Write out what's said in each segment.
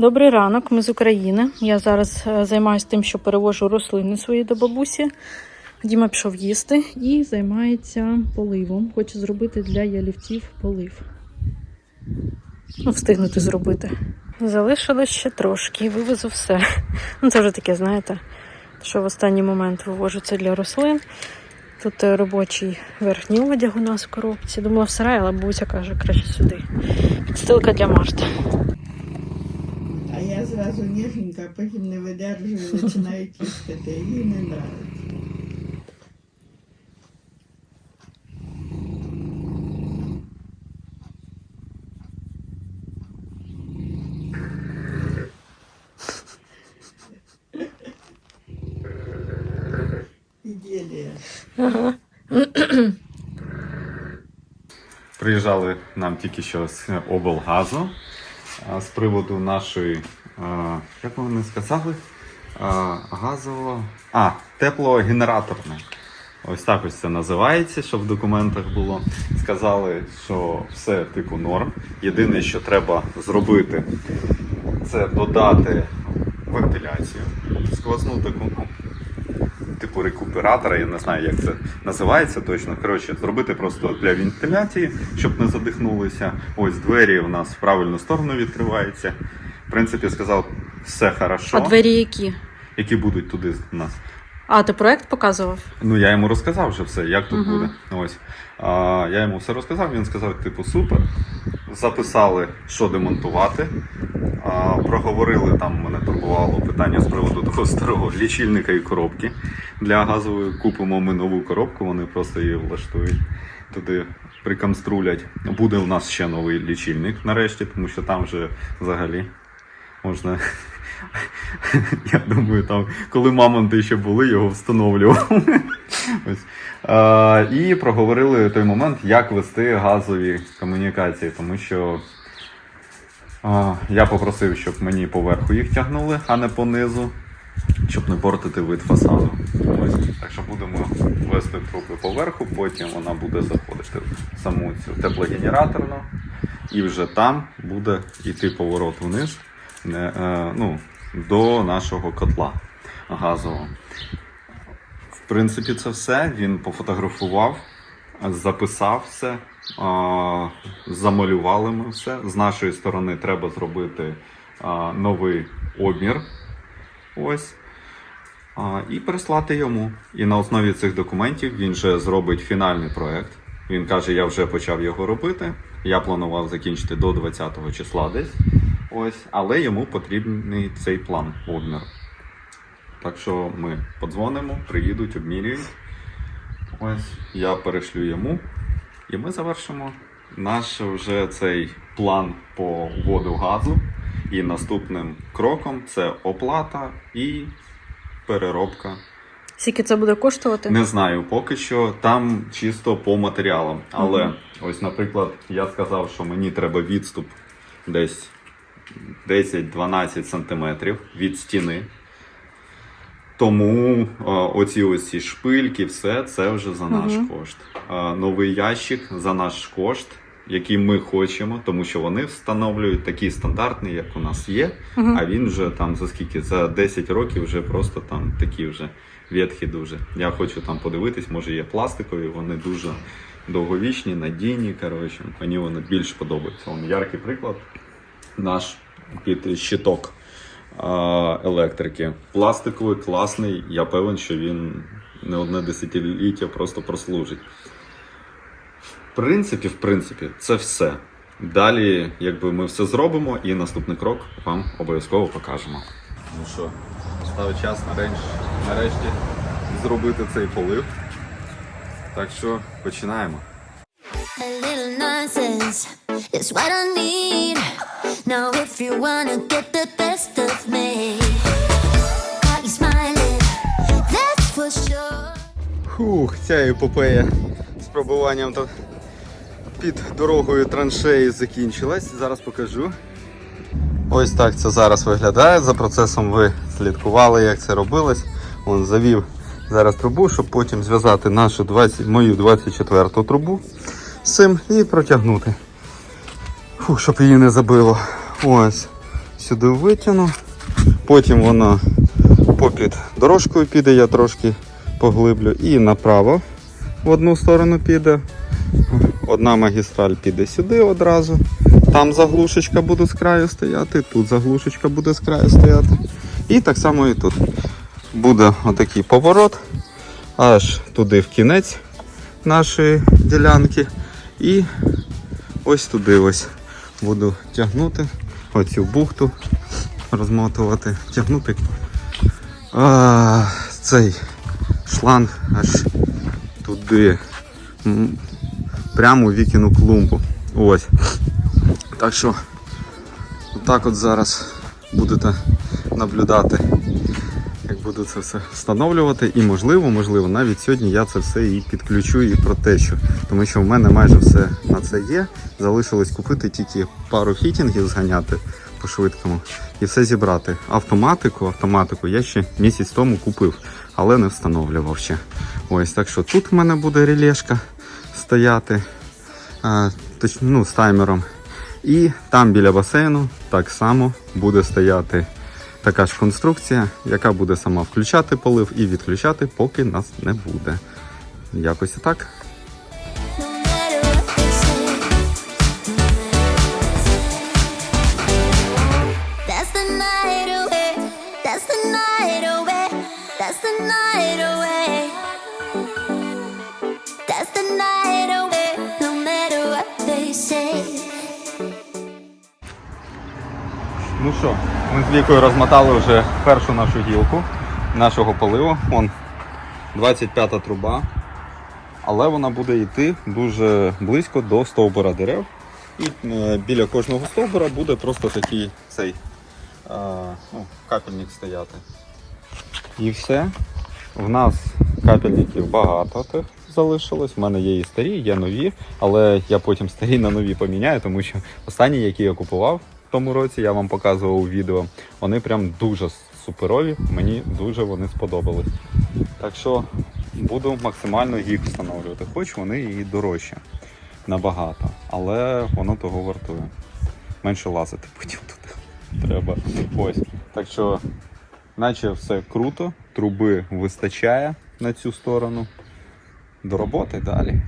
Добрий ранок, ми з України. Я зараз е, займаюся тим, що перевожу рослини свої до бабусі. Діма пішов їсти і займається поливом. Хоче зробити для ялівців полив. Ну, встигнути зробити. Залишилось ще трошки і вивезу все. Ну, це вже таке, знаєте, що в останній момент вивожу це для рослин. Тут е, робочий верхній одяг у нас в коробці. Думала в сарай, але бабуся каже, краще сюди. Підстилка для Марти. А я зразу ніженька, потім не видержую, починаю тіскати. Їй не нравиться. Іділія. Приїжджали нам тільки що з облгазу з приводу нашої, як вони сказали, а, газового. А, теплогенераторне. Ось так ось це називається, щоб в документах було. Сказали, що все типу норм. Єдине, що треба зробити, це додати вентиляцію, сквозну таку, ну, типу рекуператора, я не знаю, як це називається точно. Коротше, зробити просто для вентиляції, щоб не задихнулися. Ось двері у нас в правильну сторону відкриваються. В принципі, сказав, все хорошо. А двері які? Які будуть туди у нас. А, ти проект показував? Ну, я йому розказав вже все, як тут Мгм. буде. Ось. А, я йому все розказав, він сказав, типу, супер. Записали, що демонтувати. А, проговорили, там мене турбувало питання з приводу того старого лічильника і коробки. Для газової купимо ми нову коробку, вони просто її влаштують. Туди приконструлять. Буде у нас ще новий лічильник нарешті, тому що там вже взагалі можна. Я думаю, там, коли мамонти ще були, його встановлював. Ось. А, і проговорили той момент, як вести газові комунікації, тому що а, я попросив, щоб мені поверху їх тягнули, а не понизу, щоб не портити вид фасаду. Ось. Так що будемо вести труби поверху, потім вона буде заходити в саму цю теплогенераторну, і вже там буде йти поворот вниз ну, до нашого котла газового. В принципі, це все. Він пофотографував, записав все, замалювали ми все. З нашої сторони треба зробити новий обмір. Ось. І переслати йому. І на основі цих документів він вже зробить фінальний проект. Він каже, я вже почав його робити. Я планував закінчити до 20 числа десь. Ось, але йому потрібний цей план обміру. Так що ми подзвонимо, приїдуть, обмірюють. Ось я перешлю йому, і ми завершимо наш вже цей план по воду газу. І наступним кроком це оплата і переробка. Скільки це буде коштувати? Не знаю поки що, там чисто по матеріалам. Але Мгм. ось, наприклад, я сказав, що мені треба відступ десь 10-12 сантиметрів від стіни. Тому е, оці ось ці шпильки, все це вже за наш Мгм. кошт. Е, новий ящик за наш кошт, який ми хочемо, тому що вони встановлюють такий стандартний, як у нас є. Мгм. А він вже там за скільки? За 10 років вже просто там такі вже ветхі дуже. Я хочу там подивитись, може є пластикові, вони дуже довговічні, надійні. Коротше, мені вони більш подобаються. Вон яркий приклад. Наш під щиток електрики. Пластиковий, класний. Я певен, що він не одне десятиліття просто прослужить. В принципі, в принципі, це все. Далі, якби ми все зробимо, і наступний крок вам обов'язково покажемо. Ну що, став час нарешті, нарешті зробити цей полив. Так що починаємо. A little nonsense is what I need. Фух, ця епопея з пробуванням тут під дорогою траншеї закінчилась. Зараз покажу. Ось так це зараз виглядає. За процесом ви слідкували, як це робилось. Вон завів зараз трубу, щоб потім зв'язати нашу 20, мою 24 трубу з цим і протягнути. Фух, щоб її не забило. Ось. Сюди витягну. Потім воно попід дорожкою піде, я трошки поглиблю. І направо в одну сторону піде. Одна магістраль піде сюди одразу. Там заглушечка буде з краю стояти, тут заглушечка буде з краю стояти. І так само і тут. Буде отакий поворот аж туди в кінець нашої ділянки. І ось туди ось буду тягнути оцю бухту, розмотувати, тягнути а, цей шланг аж туди. Прямо у вікіну клумбу. Ось. Так що, отак от зараз будете наблюдати, як буду це все встановлювати. І можливо, можливо, навіть сьогодні я це все і підключу і протещу. Тому що в мене майже все на це є. Залишилось купити тільки пару фітінгів зганяти по швидкому і все зібрати. Автоматику, автоматику я ще місяць тому купив, але не встановлював ще. Ось так що тут в мене буде релешка стояти а, точ, ну, з таймером. І там біля басейну так само буде стояти така ж конструкція, яка буде сама включати полив і відключати, поки нас не буде. Якось так. Ну що, ми з Вікою розмотали вже першу нашу гілку нашого поливу. Вон 25-та труба. Але вона буде йти дуже близько до стовбура дерев. І е, біля кожного стовбура буде просто такий цей е, ну, капельник стояти. І все. В нас капельників багато тих залишилось. В мене є і старі, є нові, але я потім старі на нові поміняю, тому що останні, які я купував тому році, я вам показував у відео, вони прям дуже суперові. Мені дуже вони сподобались. Так що буду максимально їх встановлювати. Хоч вони і дорожчі набагато, але воно того вартує. Менше лазити потім туди треба. Ось. Так що наче все круто, труби вистачає на цю сторону. До роботи далі.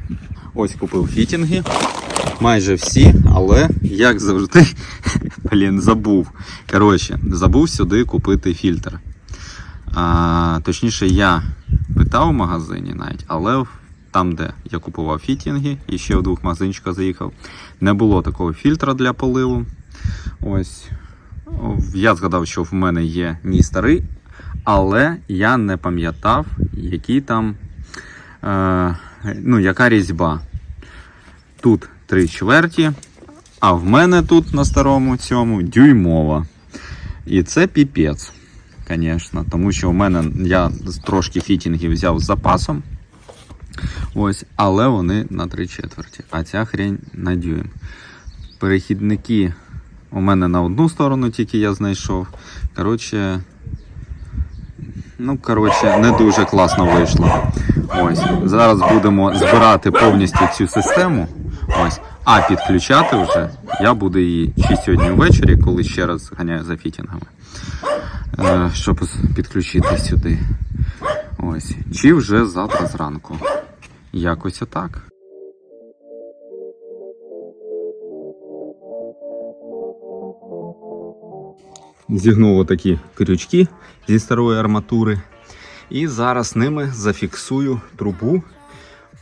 Ось купив фітінги. Майже всі, але як завжди, блін, забув. Коротше, забув сюди купити фільтр. А, точніше, я питав в магазині навіть, але там, де я купував фітінги, і ще в двох магазинчиках заїхав, не було такого фільтра для поливу. Ось. Я згадав, що в мене є мій старий, але я не пам'ятав, які там, е, ну, яка різьба. Тут три чверті, а в мене тут на старому цьому дюймова. І це піпець, звісно, тому що в мене я трошки фітінгів взяв з запасом. Ось, але вони на три четверті, а ця хрень на дюйм. Перехідники у мене на одну сторону тільки я знайшов. Коротше, ну, коротше, не дуже класно вийшло. Ось. Зараз будемо збирати повністю цю систему. Ось. А підключати вже я буду її чи сьогодні ввечері, коли ще раз ганяю за фітінгами. Е, щоб підключити сюди. Ось. Чи вже завтра зранку. Якось отак. Зігнув отакі крючки зі старої арматури. І зараз ними зафіксую трубу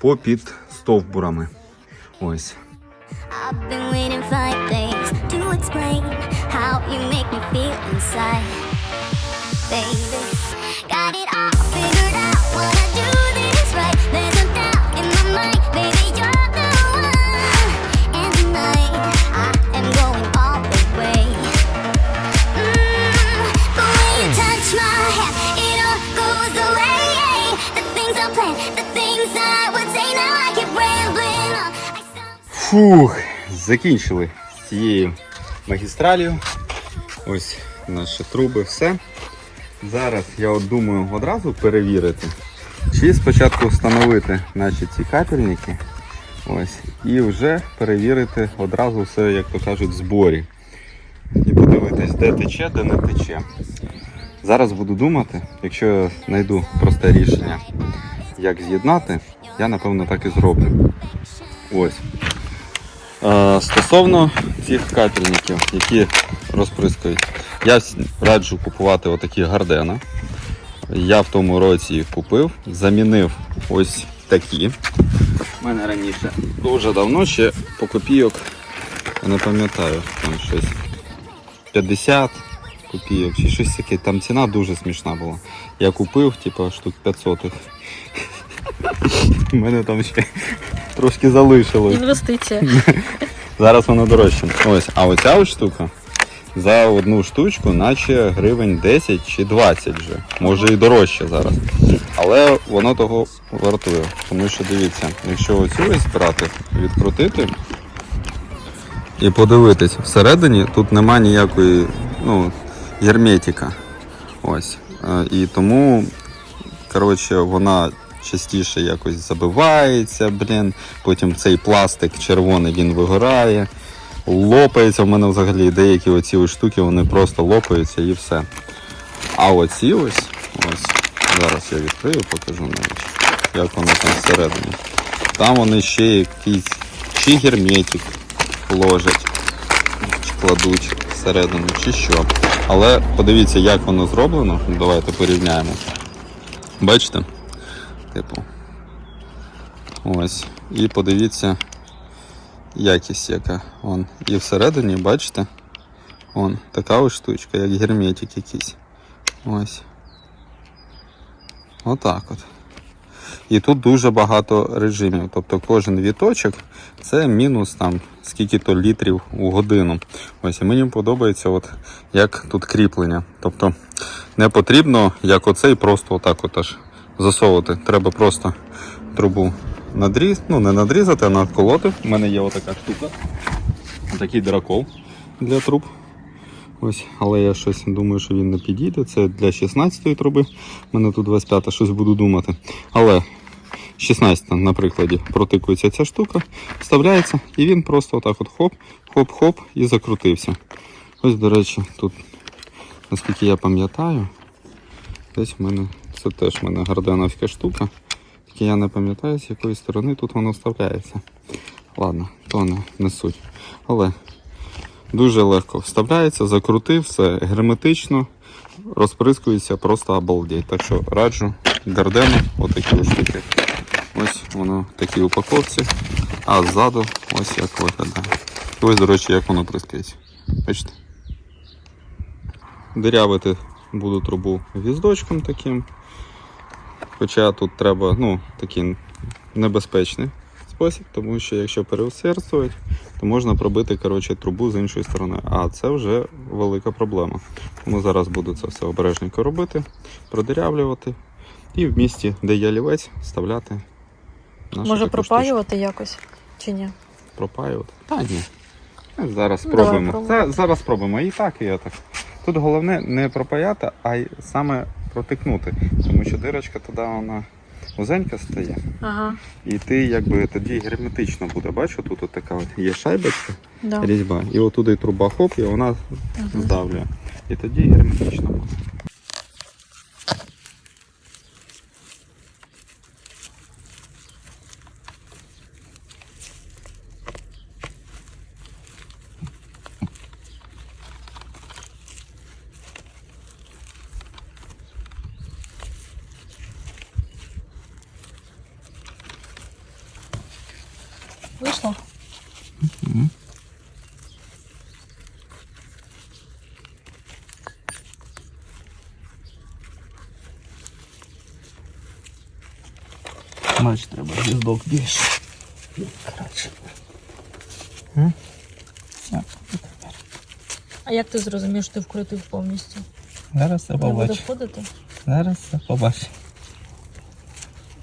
попід стовбурами. Ось. I've been waiting five days. Фух, закінчили з цією магістралью. Ось наші труби, все. Зараз я от думаю одразу перевірити, чи спочатку встановити наші ці капельники. Ось, і вже перевірити одразу все, як то кажуть, в зборі. І подивитись, де тече, де не тече. Зараз буду думати, якщо я знайду просте рішення, як з'єднати, я напевно так і зроблю. Ось. Е, Стосовно цих капельників, які розприскують, я раджу купувати отакі гардена. Я в тому році їх купив, замінив ось такі. У мене раніше дуже давно ще по копійок, не пам'ятаю, там щось 50 копійок чи щось таке. Там ціна дуже смішна була. Я купив, типу, штук 500. У мене там ще трошки залишилось. Інвестиція. Зараз воно дорожче. Ось, а оця ось штука за одну штучку, наче гривень 10 чи 20 вже. Може і дорожче зараз. Але воно того вартує. Тому що дивіться, якщо оцю ось брати, відкрутити і подивитись, всередині тут нема ніякої ну, герметика. Ось. Е, І тому коротше, вона частіше якось забивається, блін. Потім цей пластик червоний він вигорає, лопається. В мене взагалі деякі оці ось штуки вони просто лопаються і все. А оці ось, ось, зараз я відкрию, покажу навіть, як воно там всередині. Там вони ще якийсь чи герметик ложать, чи кладуть всередину, чи що. Але подивіться, як воно зроблено. Давайте порівняємо. Бачите? Типу. Ось. І подивіться якість яка. Вон. І всередині, бачите? Вон, така ось штучка, як герметик якийсь. Ось. Отак от. І тут дуже багато режимів. Тобто кожен віточок це мінус там скільки-то літрів у годину. Ось і мені подобається, от як тут кріплення. Тобто не потрібно, як оцей, просто отак от аж засовувати. Треба просто трубу надріз, ну не надрізати, а надколоти. У мене є отака штука. Такий дракол для труб. Ось, але я щось думаю, що він не підійде. Це для 16-ї труби. У мене тут 25 щось буду думати. Але 16 на прикладі протикується ця штука, вставляється, і він просто отак от хоп, хоп-хоп і закрутився. Ось, до речі, тут, наскільки я пам'ятаю, десь в мене це теж в мене гарденовська штука. Тільки я не пам'ятаю, з якої сторони тут воно вставляється. Ладно, то не, не суть. Але дуже легко вставляється, закрутив, все герметично, розприскується просто обалдеть. Так що раджу гардену, отакі ось штуки. Ось воно в такій упаковці, а ззаду ось як виглядає. І ось, до речі, як воно прискається. Бачите? Дирявити буду трубу гвіздочком таким. Хоча тут треба ну, такий небезпечний спосіб, тому що якщо переусердствувати, то можна пробити коротше, трубу з іншої сторони. А це вже велика проблема. Тому зараз буду це все обережненько робити, продирявлювати і в місті, де є лівець, вставляти. нашу Може пропаювати якось чи ні? Пропаювати? Та ні. Зараз Ну, давай спробуємо. пробуємо. Це, зараз спробуємо. І так, і я так. Тут головне не пропаяти, а й саме протикнути. Тому що дирочка тоді вона узенька стає. Ага. І ти якби тоді герметично буде. Бачу, тут от така от є шайбочка, Да. різьба. І отуди труба хоп, і вона здавлює. І тоді герметично буде. Вийшло? Значить, треба гвіздок більше. Коротше. Все. А як ти зрозумів, що ти вкрутив повністю? Зараз все Не буде входити? Зараз все побачиш.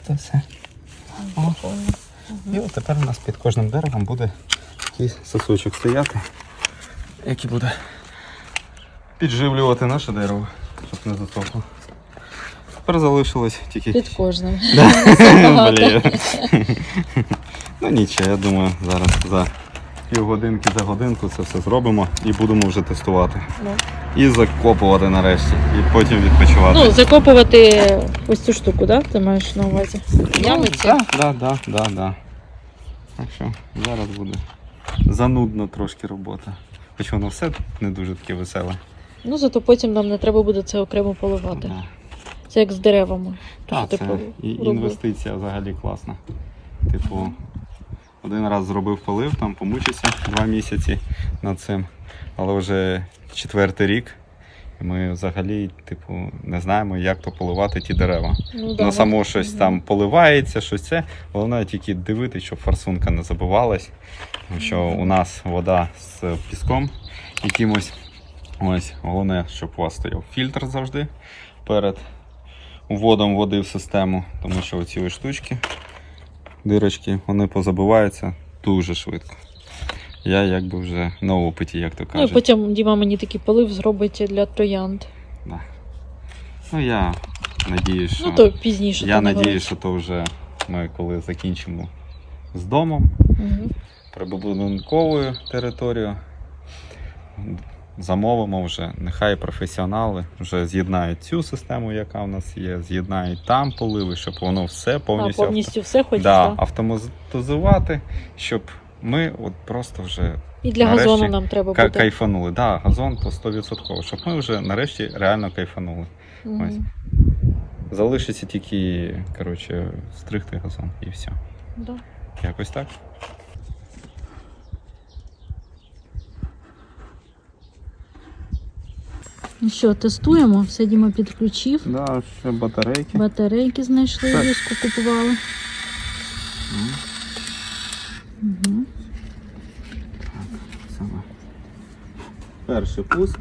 То все. О. І от тепер у нас під кожним деревом буде такий сосочок стояти, який буде підживлювати наше дерево, щоб не засохло. Тепер залишилось тільки. Під кожним. Блін. ну нічого, я думаю, зараз за півгодинки за годинку це все зробимо і будемо вже тестувати. Ну. І закопувати нарешті, і потім відпочивати. Ну, закопувати ось цю штуку, да? Ти маєш на увазі? Ями ці? Так, так, так, так, так. Так що зараз буде занудна трошки робота. Хоч воно все не дуже таке веселе. Ну, зато потім нам не треба буде це окремо поливати. Да. Це як з деревами. Так, це пол- і інвестиція взагалі класна. Типу, один раз зробив полив, там помучився два місяці над цим, але вже четвертий рік. І ми взагалі, типу, не знаємо, як то поливати ті дерева. Ну, Ну, само ну, щось мгм. там поливається, щось це. Головне тільки дивитися, щоб форсунка не забивалась. Тому що у нас вода з піском якимось. Ось, головне, щоб у вас стояв фільтр завжди перед вводом води в систему, тому що оці ось штучки, дирочки, вони позабиваються дуже швидко. Я якби вже на опиті, як то Ну, і кажуть. потім Діма мені такий полив зробить для троянд. Да. Ну я надіюсь, що. Ну, то пізніше. Я то надіюсь, що то вже ми коли закінчимо з домом. Мгм. прибудинковою територією. Замовимо вже, нехай професіонали вже з'єднають цю систему, яка в нас є, з'єднають там поливи, щоб воно все А, повністю, повністю все хочеш, да, автоматизувати, щоб ми от просто вже І для нарешті газону нам треба буде. кайфанули. Да, газон то 100%, щоб ми вже нарешті реально кайфанули. Мгм. ось. Залишиться тільки коротше, стригти газон і все. Да. Якось так. Ну що, тестуємо. Все Діма підключив. Да, ще батарейки. Батарейки знайшли, Так. диску купували. Угу. Саме. Перший пуск.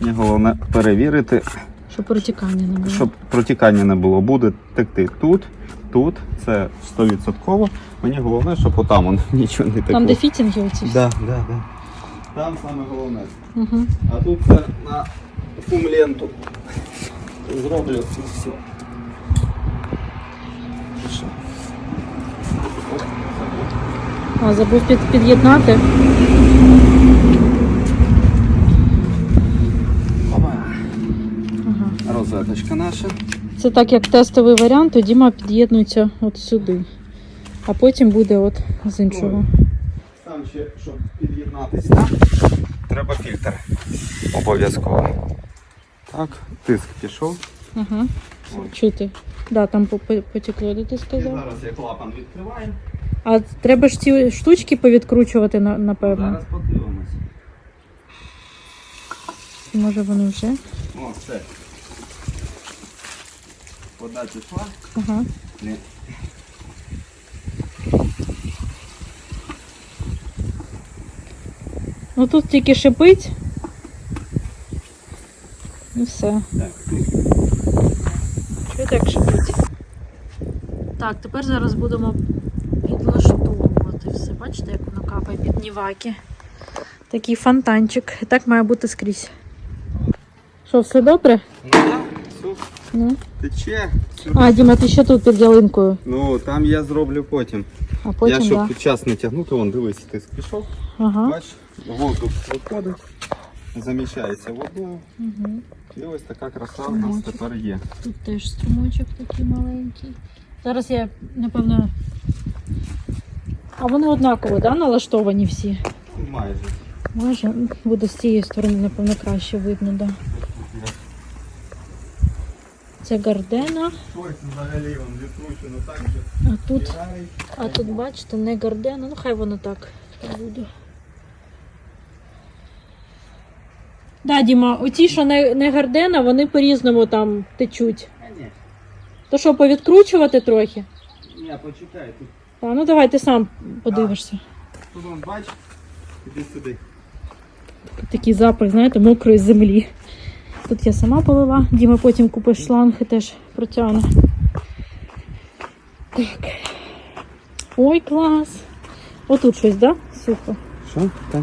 Мені головне перевірити, Щоб протікання не було. щоб протікання не було. Буде текти тут, тут. Це 100%. Мені головне, щоб отам воно нічого не текло. Там де фітінги оці. Да, да, да. Там саме головне. Угу. А тут це на фумленту. Зроблю і все. А, забув під, під'єднати. Ага. Розеточка наша. Це так як тестовий варіант, то Діма під'єднується от сюди. А потім буде от з іншого. Там ще, щоб під'єднатися, треба фільтр. Обов'язково. Так, тиск пішов. Ага. Чути. Да, там по- по- потекло, де ти І сказав. зараз я клапан відкриваю. А треба ж ці штучки повідкручувати, на- напевно. Зараз подивимось. Може вони вже. О, все. Вода пішла. Ага. Не. Ну тут тільки шипить. І все. Так, тут Що так шипить? Так, тепер зараз будемо підлаштовувати все. Бачите, як воно капає під ніваки. Такий фонтанчик. І так має бути скрізь. Що, все добре? Ну так. Ну. Тече. А, Діма, ти ще тут під ялинкою. Ну, там я зроблю потім. А потім, я щоб да. під час не тягнути, вон дивись, тиск пішов. Ага. Бач, воздух виходить, заміщається водою. Угу. І ось така краса у нас Струмочок. тепер є. Тут теж струмочок такий маленький. Зараз я, напевно. А вони однаково, да, налаштовані всі? Майже. Може, буде з цієї сторони, напевно, краще видно, да. Це гардена, Ось взагалі він відкручено так же. а тут, а тут, бачите, не гардена, ну хай воно так буде. Да, Діма, оті, що не, не гардена, вони по-різному там течуть. То що, повідкручувати трохи? Ні, почекай, тут, А, ну давай ти сам подивишся. тут вон, бач, іди сюди. Такий запах, знаєте, мокрої землі. Тут я сама полила, Діма потім купиш шланг і теж протягне. Так. Ой, клас. Отут щось, так? Да? Сухо. Що? Так.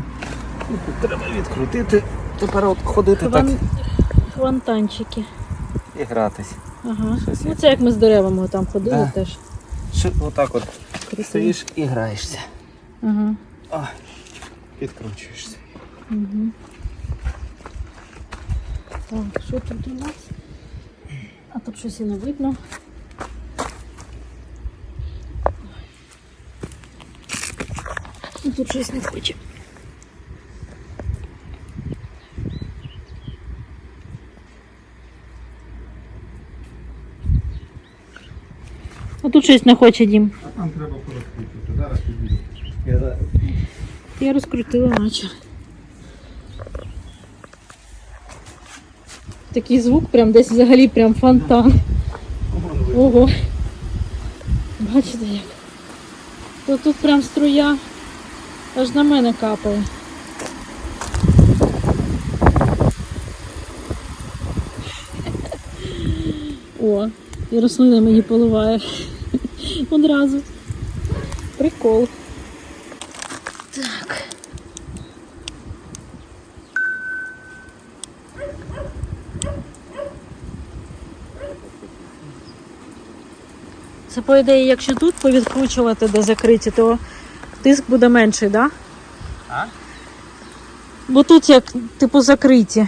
Ну, треба відкрутити. Тепер от ходити так Хван... Хвантанчики. і гратись. Ага. Щось Ну це як ми з деревами там ходили Да. теж. Що, отак от Красиво. стоїш і граєшся. Ага. А, підкручуєшся. Угу. Так, що тут у нас? А тут щось і не видно. Тут щось не хоче. Тут щось не хоче, Дім. Нам треба порозкрутити. Зараз підійду. Я за- Я розкрутила наче. Такий звук прям десь взагалі прям фонтан. Ого. Бачите як? То тут прям струя аж на мене капає. О, і рослина мені поливає. Одразу. Прикол. Так. Це по ідеї, якщо тут повідкручувати, де закриті, то тиск буде менший, так? Да? А? Бо тут як типу закриті.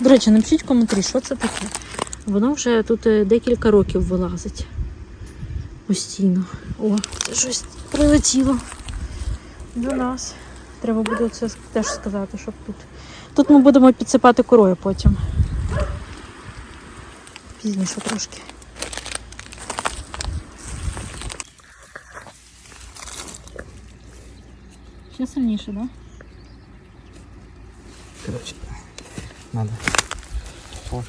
До речі, напишіть в коментарі, що це таке. Воно вже тут е, декілька років вилазить. Постійно. О, це щось прилетіло до нас. Треба буде це теж сказати, щоб тут. Тут ми будемо підсипати корою потім. Пізніше трошки. Ще сильніше, так? Да? Коротше, надо. Ось.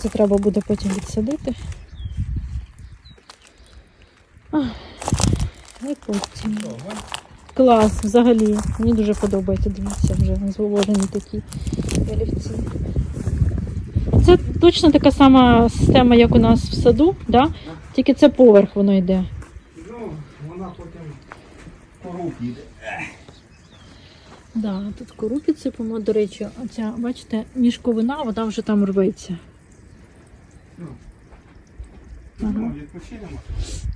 Оце треба буде потім відсадити. Ах, І потім. Клас, взагалі. Мені дуже подобається. Дивіться, вже зволожені такі олівці. Це точно така сама система, як у нас в саду, да? тільки це поверх воно йде. Ну, вона потім поруб їде. Да, тут кору підсипемо, до речі, оця, бачите, мішковина, вона вже там рветься. Ага. Ну, відпочинемо.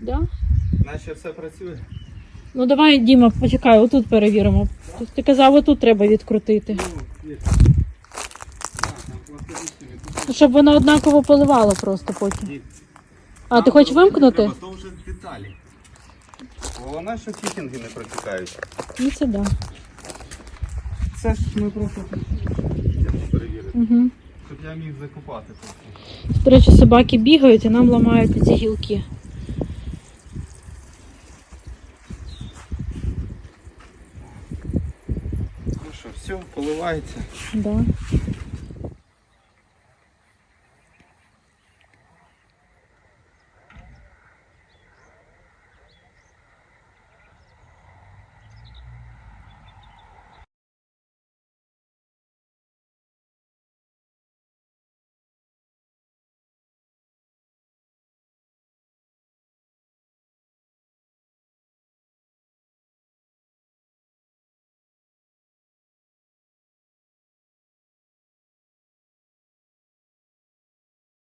Да? Наче все працює. Ну давай, Діма, почекай, отут перевіримо. Тут Ти казав, отут треба відкрутити. Ну, там. Ну, Щоб воно однаково поливало просто потім. Ні. А ти хочеш вимкнути? Треба, то вже деталі. Головне, що фітінги не протікають. Ну це да. Це ж ми просто перевірити. Угу. Я міг закопати просто. До речі, собаки бігають і нам ламають ці гілки. Ну що, все, поливається. Да.